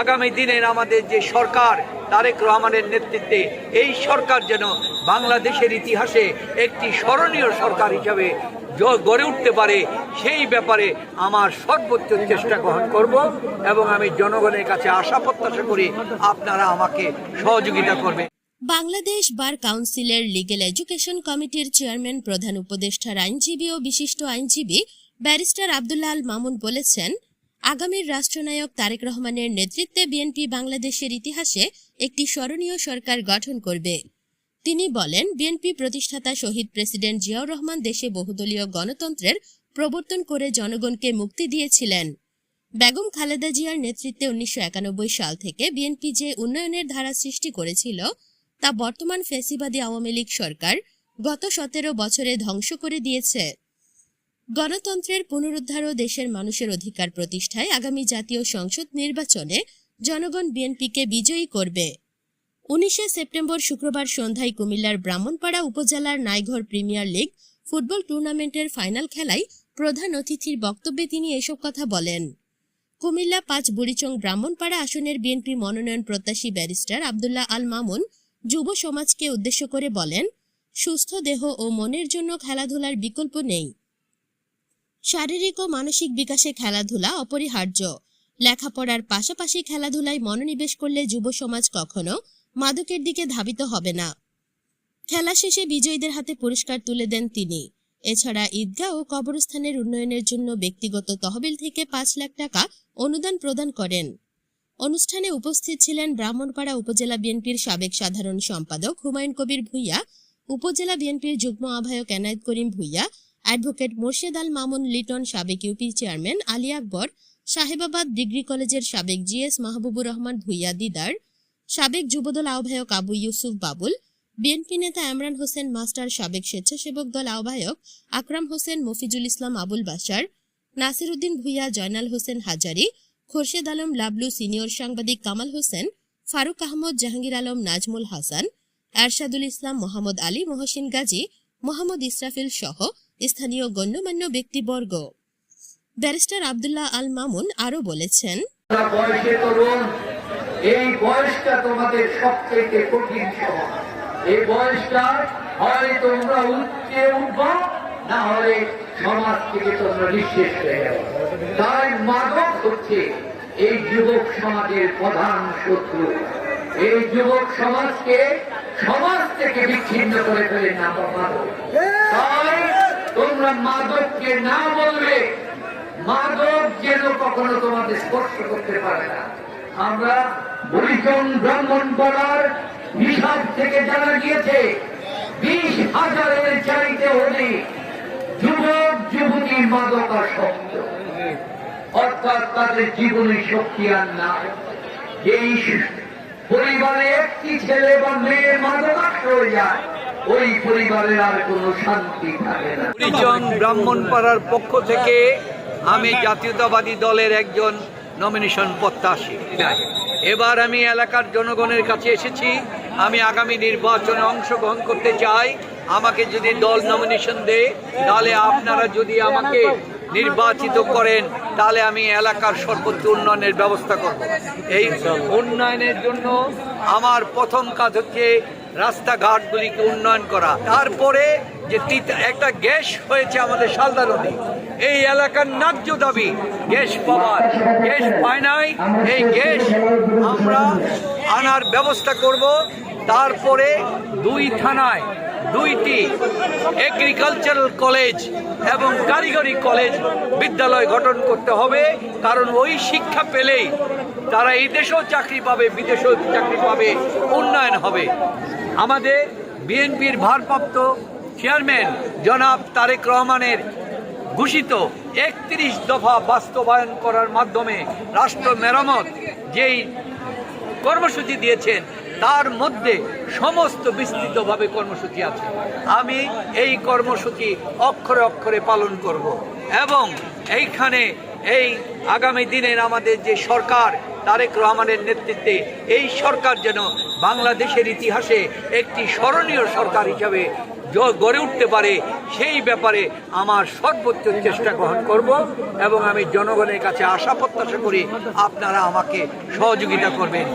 আগামী দিনের আমাদের যে সরকার, তারেক রহমানের নেতৃত্বে, এই সরকার যেন বাংলাদেশের ইতিহাসে একটি স্মরণীয় সরকার হিসাবে গড়ে উঠতে পারে, সেই ব্যাপারে আমার সর্বোচ্চ চেষ্টা গ্রহণ করব এবং আমি জনগণের কাছে আশা প্রত্যাশা করি আপনারা আমাকে সহযোগিতা করবে বাংলাদেশ বার কাউন্সিলের লিগেল এডুকেশন কমিটির চেয়ারম্যান, প্রধান উপদেষ্টার আইনজীবী ও বিশিষ্ট আইনজীবী ব্যারিস্টার আব্দুল্লাহ আল মামুন বলেছেন আগামীর রাষ্ট্রনায়ক তারেক রহমানের নেতৃত্বে বিএনপি বাংলাদেশের ইতিহাসে একটি স্মরণীয় সরকার গঠন করবে। তিনি বলেন, বিএনপি প্রতিষ্ঠাতা শহীদ প্রেসিডেন্ট জিয়াউর রহমান দেশে বহুদলীয় গণতন্ত্রের প্রবর্তন করে জনগণকে মুক্তি দিয়েছিলেন। বেগম খালেদা জিয়ার নেতৃত্বে উনিশশো একানব্বই সাল থেকে বিএনপি যে উন্নয়নের ধারা সৃষ্টি করেছিল, তা বর্তমান ফেসিবাদী আওয়ামী লীগ সরকার গত সতেরো বছরে ধ্বংস করে দিয়েছে। গণতন্ত্রের পুনরুদ্ধার ও দেশের মানুষের অধিকার প্রতিষ্ঠায় আগামী জাতীয় সংসদ নির্বাচনে জনগণ বিএনপিকে বিজয়ী করবে। উনিশে সেপ্টেম্বর শুক্রবার সন্ধ্যায় কুমিল্লার ব্রাহ্মণপাড়া উপজেলার নাইঘর প্রিমিয়ার লিগ ফুটবল টুর্নামেন্টের ফাইনাল খেলায় প্রধান অতিথির বক্তব্যে তিনি এসব কথা বলেন। কুমিল্লা পাঁচ বুড়িচং ব্রাহ্মণপাড়া আসনের বিএনপি মনোনয়ন প্রত্যাশী ব্যারিস্টার আব্দুল্লাহ আল মামুন যুব সমাজকে উদ্দেশ্য করে বলেন, সুস্থ দেহ ও মনের জন্য খেলাধুলার বিকল্প নেই। শারীরিক ও মানসিক বিকাশে খেলাধুলা অপরিহার্য। লেখাপড়ার পাশাপাশি খেলাধুলায় মনোনিবেশ করলে যুব সমাজ কখনো মাদকের দিকে ধাবিত হবে না। খেলা শেষে বিজয়ীদের হাতে পুরস্কার তুলে দেন তিনি। এছাড়া ঈদগাহ ও কবরস্থানের উন্নয়নের জন্য ব্যক্তিগত তহবিল থেকে পাঁচ লাখ টাকা অনুদান প্রদান করেন। অনুষ্ঠানে উপস্থিত ছিলেন ব্রাহ্মণপাড়া উপজেলা বিএনপির সাবেক সাধারণ সম্পাদক হুমায়ুন কবির ভুইয়া, উপজেলা বিএনপির যুগ্ম আহ্বায়ক এনায়েত করিম ভুইয়া অ্যাডভোকেট মোর্শেদ আল মামুন লিটন সাবেক UP chairman, Ali Akbar, Sahebabad degree কলেজের সাবেক জিএস মাহবুবুর রহমান ভুইয়া দিদার, সাবেক যুবদল আহ্বায়ক আবু ইউসুফ বাবুল, বিএনপি নেতা ইমরান হোসেন মাস্টার সাবেক স্বেচ্ছাসেবক দল আহ্বায়ক আকরাম হোসেন মফিজুল ইসলাম আবুল বাশার নাসির উদ্দিন ভুইয়া জয়নাল হোসেন হাজারি, খোরশেদ আলম লাবলু সিনিয়র সাংবাদিক কামাল হোসেন, ফারুক আহমদ জাহাঙ্গীর আলম নাজমুল হাসান, এরশাদুল ইসলাম মোহাম্মদ আলী, মহসিন গাজী, মোহাম্মদ ইসরাফিল সহ স্থানীয় গণ্যমান্য ব্যক্তিবর্গ। ব্যারিস্টার আব্দুল্লাহ আল মামুন আরও বলেছেন এই বয়সটা তোমাদের সবচেয়ে কঠিন সময়। এই বয়সটা হয় তোমরা উচ্চে উঠবা, না হলে সমাজ থেকে তোমরা নিঃশেষ হয়ে তাই মাদক হচ্ছে এই যুবক সমাজের প্রধান শত্রু। এই যুবক সমাজকে সমাজ থেকে বিচ্ছিন্ন করে ফেলে না তাই তোমরা মাদককে না বলবে মাদক যেন কখনো তোমাদের স্পর্শ করতে পারে না। আমরা বরিশন ব্রাহ্মণ পাড়ার হিসাব থেকে জানা গিয়েছে, বিশ হাজারের চাইতে অধিক যুবক, যুবতী মাদকাসক্ত অর্থাৎ তাদের জীবনে শক্তি আর নাই। এই পরিবারে একটি ছেলে বা মেয়ের মাদকাসক্ত হয়ে যায় ওই পরিবারের আর কোনো শান্তি থাকে না। ব্রাহ্মণপাড়ার পক্ষ থেকে আমি জাতীয়তাবাদী দলের একজন নমিনেশন প্রত্যাশী। এবার আমি এলাকার জনগণের কাছে এসেছি। আমি আগামী নির্বাচনে অংশগ্রহণ করতে চাই। আমাকে যদি দল নমিনেশন দেয়, তাহলে আপনারা যদি আমাকে নির্বাচিত করেন, তাহলে আমি এলাকার সর্বোচ্চ উন্নয়নের ব্যবস্থা করব। এই উন্নয়নের জন্য আমার প্রথম কাজ হচ্ছে রাস্তাঘাটগুলিকে উন্নয়ন করা। তারপরে যে একটা গ্যাস হয়েছে আমাদের শালদা নদী। এই এলাকার ন্যায্য দাবি, গ্যাস পাওয়ার। গ্যাস পায় নাই। এই গ্যাস আমরা আনার ব্যবস্থা করব। তারপরে দুই থানায় দুইটি এগ্রিকালচারাল কলেজ এবং কারিগরি কলেজ বিদ্যালয় গঠন করতে হবে। কারণ ওই শিক্ষা পেলেই তারা এই দেশেও চাকরি পাবে, বিদেশেও চাকরি পাবে, উন্নয়ন হবে। আমাদের বিএনপির ভারপ্রাপ্ত চেয়ারম্যান জনাব তারেক রহমানের ঘোষিত একত্রিশ দফা বাস্তবায়ন করার মাধ্যমে রাষ্ট্র মেরামত যেই কর্মসূচি দিয়েছেন, তার মধ্যে সমস্ত বিস্তৃতভাবে কর্মসূচি আছে। আমি এই কর্মসূচি অক্ষরে অক্ষরে পালন করব এবং এইখানে এই আগামী দিনের আমাদের যে সরকার, তারেক রহমানের নেতৃত্বে এই সরকার যেন বাংলাদেশের ইতিহাসে একটি স্মরণীয় সরকার হিসাবে গড়ে উঠতে পারে, সেই ব্যাপারে আমার সর্বোচ্চ চেষ্টা গ্রহণ করব এবং আমি জনগণের কাছে আশা প্রত্যাশা করি আপনারা আমাকে সহযোগিতা করবেন।